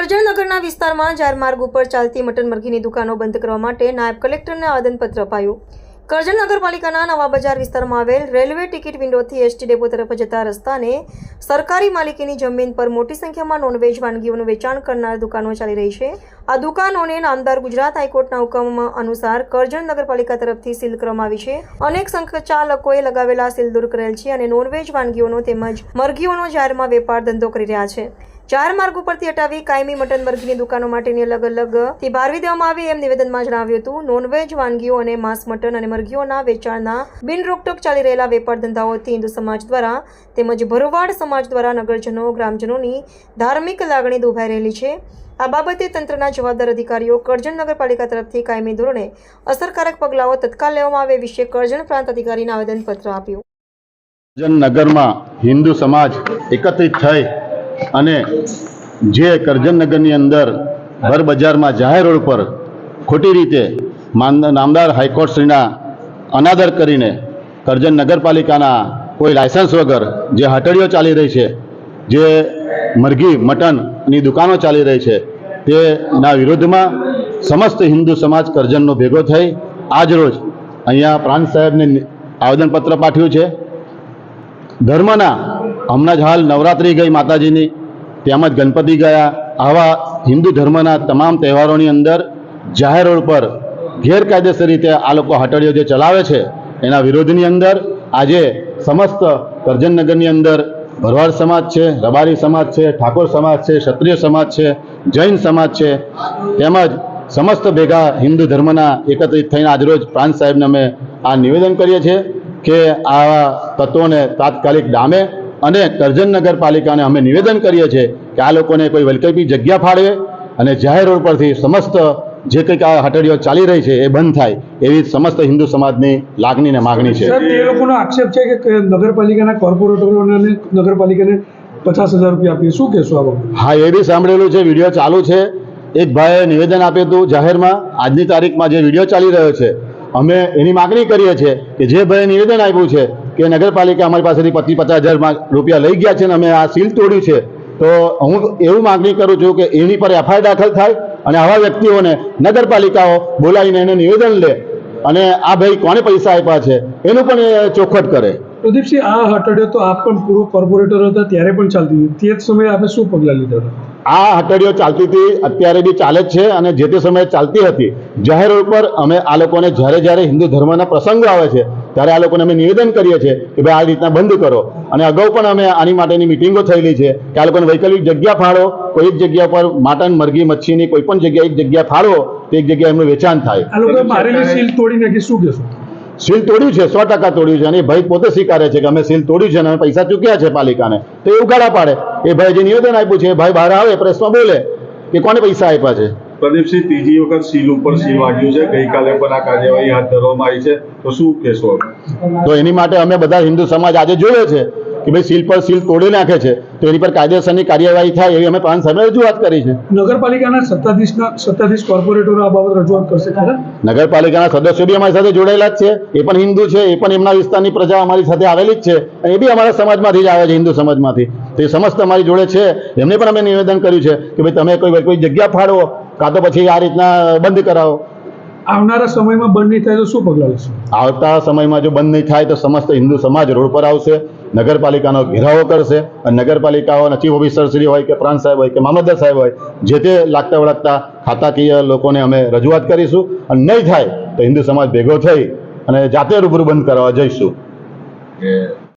કરજણનગરના વિસ્તારમાં જાહેર માર્ગ ઉપર ચાલતી મટન મરઘીની દુકાનો બંધ કરવા માટે નાયબ કલેક્ટરને આવેદનપત્ર અપાયું. કરજણ નગરપાલિકાના નવા બજાર વિસ્તારમાં આવેલ રેલવે ટિકિટ વિન્ડોથી એસટી ડેપો તરફ જતા રસ્તાને સરકારી માલિકીની જમીન પર મોટી સંખ્યામાં નોનવેજ વાનગીઓનું વેચાણ કરનાર દુકાનો ચાલી રહી છે. આ દુકાનોને નામદાર ગુજરાત હાઈકોર્ટના હુકમ અનુસાર કરજણ નગરપાલિકા તરફથી સીલ કરવામાં આવી છે. અનેક સંચાલકોએ લગાવેલા સીલ દૂર કરેલ છે અને નોનવેજ વાનગીઓનો તેમજ મરઘીઓનો જાહેરમાં વેપાર ધંધો કરી રહ્યા છે. ચાર માર્ગ ઉપરથી હટાવી કાયમી મટન મરઘીની દુકાનો માટેની અલગ અલગથી ભારવી દેવામાં આવી એમ નિવેદનમાં જણાવ્યું હતું. નોનવેજ વાનગીઓ અને માંસ મટન અને મરઘીઓના વેચાણના બિન રોકટોક ચાલી રહેલા વેપાર ધંધાઓથી હિન્દુ સમાજ દ્વારા તેમજ ભરવાડ સમાજ દ્વારા નગરજનો, ગ્રામજનોની ધાર્મિક લાગણી દુભાઈ રહેલી છે. આ બાબતે તંત્રના જવાબદાર અધિકારીઓ કરજણ નગરપાલિકા તરફથી કાયમી ધોરણે અસરકારક પગલાઓ તત્કાલ લેવામાં આવે વિશે કરજણ પ્રાંત અધિકારીને આવેદનપત્ર આપ્યું. કરજણ નગરમાં હિન્દુ સમાજ એકત્રિત થઈ અને જે કરજનનગરની અંદર ભર બજારમાં જાહેર રોડ પર ખોટી રીતે નામદાર હાઈકોર્ટશ્રીના અનાદર કરીને કરજણ નગરપાલિકાના કોઈ લાયસન્સ વગર જે હટડીઓ ચાલી રહી છે, જે મરઘી, મટનની દુકાનો ચાલી રહી છે, તેના વિરોધમાં સમસ્ત હિન્દુ સમાજ કરજણનો ભેગો થઈ આજ રોજ અહીંયા પ્રાંત સાહેબને આવેદનપત્ર પાઠવ્યું છે. ધર્મના હમણાં જ હાલ નવરાત્રિ ગઈ માતાજીની. તેમજ ગણપતિ ગયા. આવા હિન્દુ ધર્મના તમામ તહેવારોની અંદર જાહેર રોડ પર ગેરકાયદેસર રીતે આ લોકો હટડીઓ જે ચલાવે છે, એના વિરોધની અંદર આજે સમસ્ત કરજણનગરની અંદર ભરવાડ સમાજ છે, રબારી સમાજ છે, ઠાકોર સમાજ છે, ક્ષત્રિય સમાજ છે, જૈન સમાજ છે. તેમજ સમસ્ત ભેગા હિન્દુ ધર્મના એકત્રિત થઈને આજરોજ પ્રાંત સાહેબને અમે આ નિવેદન કરીએ છીએ કે આવા તત્વોને તાત્કાલિક ડામે અને કરજણ નગરપાલિકાને અમે નિવેદન કરીએ છીએ કે આ લોકોને કોઈ વૈકલ્પિક જગ્યા ફાળવે અને જાહેર રોડ પરથી સમસ્ત જે કંઈક આ હટડીઓ ચાલી રહી છે એ બંધ થાય એવી સમસ્ત હિન્દુ સમાજની લાગણી ને માગણી છે. એ લોકોનો આક્ષેપ છે કે કે નગરપાલિકાના કોર્પોરેટરોને નગરપાલિકાને પચાસ હજાર રૂપિયા આપીએ. શું કહેશો આ હા એ બી સાંભળેલું છે વીડિયો ચાલુ છે. એક ભાઈએ નિવેદન આપ્યું હતું જાહેરમાં આજની તારીખમાં જે વીડિયો ચાલી રહ્યો છે અમે એની માગણી કરીએ છીએ કે જે ભાઈએ નિવેદન આપ્યું છે કે નગરપાલિકા અમારી પાસેથી પચીસ પચાસ હજારમાં રૂપિયા લઈ ગયા છે અને અમે આ સીલ તોડ્યું છે. તો હું એવું માગણી કરું છું કે એની પર એફઆઈઆર દાખલ થાય અને આવા વ્યક્તિઓને નગરપાલિકાઓ બોલાવીને એને નિવેદન લે અને આ ભાઈ કોને પૈસા આપ્યા છે એનું પણ એ ચોખવટ કરે. પ્રદીપસિંહ આ હટડ્યો તો આપ પણ પૂર્વ કોર્પોરેટર હતા ત્યારે પણ ચાલતી હતી. તે જ સમયે આપણે શું પગલાં લીધા હતા? આ હટડીઓ ચાલતી હતી અત્યારે બી ચાલે જ છે અને જે તે સમયે ચાલતી હતી. જાહેર રોડ પર અમે આ લોકોને જ્યારે જ્યારે હિન્દુ ધર્મના પ્રસંગો આવે છે ત્યારે આ લોકોને અમે નિવેદન કરીએ છીએ કે ભાઈ આ રીતના બંધ કરો. અને અગાઉ પણ અમે આની માટેની મિટિંગો થયેલી છે કે આ લોકોને વૈકલ્પિક જગ્યા ફાળો કોઈ એક જગ્યા પર માટન મરઘી મચ્છીની કોઈ પણ જગ્યા એક જગ્યા ફાળો તે એક જગ્યાએ એમનું વેચાણ થાય. આ મારેલી સીલ તોડી નાખી શું કહેશો? સીલ તોડ્યું છે સો ટકા તોડ્યું છે અને એ ભાઈ પોતે સ્વીકારે છે કે અમે સીલ તોડ્યું છે અને અમે પૈસા ચૂક્યા છે પાલિકાને. તો એ ઉગાડા પાડે. એ ભાઈ જે નિવેદન આપ્યું છે એ ભાઈ બહાર આવે પ્રેસમાં બોલે કે કોને પૈસા આપ્યા છે? પ્રદીપસિંહ ત્રીજી વખત સીલ ઉપર સીલ વાગ્યું છે. ગઈકાલે પણ આ કાર્યવાહી હાથ ધરવામાં આવી છે. તો શું કહેશો તો એની માટે અમે બધા હિન્દુ સમાજ આજે જોયો છે કે ભાઈ સીલ પર સીલ તોડી નાખે છે. તો એની પર કાયદેસરની કાર્યવાહી થાય એવી અમે પાંચ સાહેબને રજૂઆત કરી છે. નગરપાલિકાના સત્તાધીશના સત્તાધીશ કોર્પોરેટરો આ બાબત રજૂઆત કરશે ખરા? નગરપાલિકાના સદસ્યો બી અમારી સાથે જોડાયેલા જ છે. એ પણ હિન્દુ છે એ પણ એમના વિસ્તારની પ્રજા અમારી સાથે આવેલી જ છે. અને એ બી અમારા સમાજમાંથી જ આવે છે હિન્દુ સમાજમાંથી. તો એ સમસ્ત અમારી જોડે છે. એમને પણ અમે નિવેદન કર્યું છે કે ભાઈ તમે કોઈ કોઈ જગ્યા ફાળવો કાં તો પછી આ રીતના બંધ કરાવો. આવનારા સમયમાં બંધ નહીં થાય તો શું પગલાં લેશો? આવતા સમયમાં જો બંધ નહીં થાય તો સમસ્ત હિન્દુ સમાજ રોડ પર આવશે નગરપાલિકાનો ઘેરાવો કરશે અને નગરપાલિકાઓના ચીફ ઓફિસરશ્રી હોય કે પ્રાંત સાહેબ હોય કે મામલતદાર સાહેબ હોય જે તે લાગતા વળગતા ખાતાકીય લોકોને અમે રજૂઆત કરીશું અને નહીં થાય તો હિન્દુ સમાજ ભેગો થઈ અને જાતે રૂબરૂ બંધ કરવા જઈશું.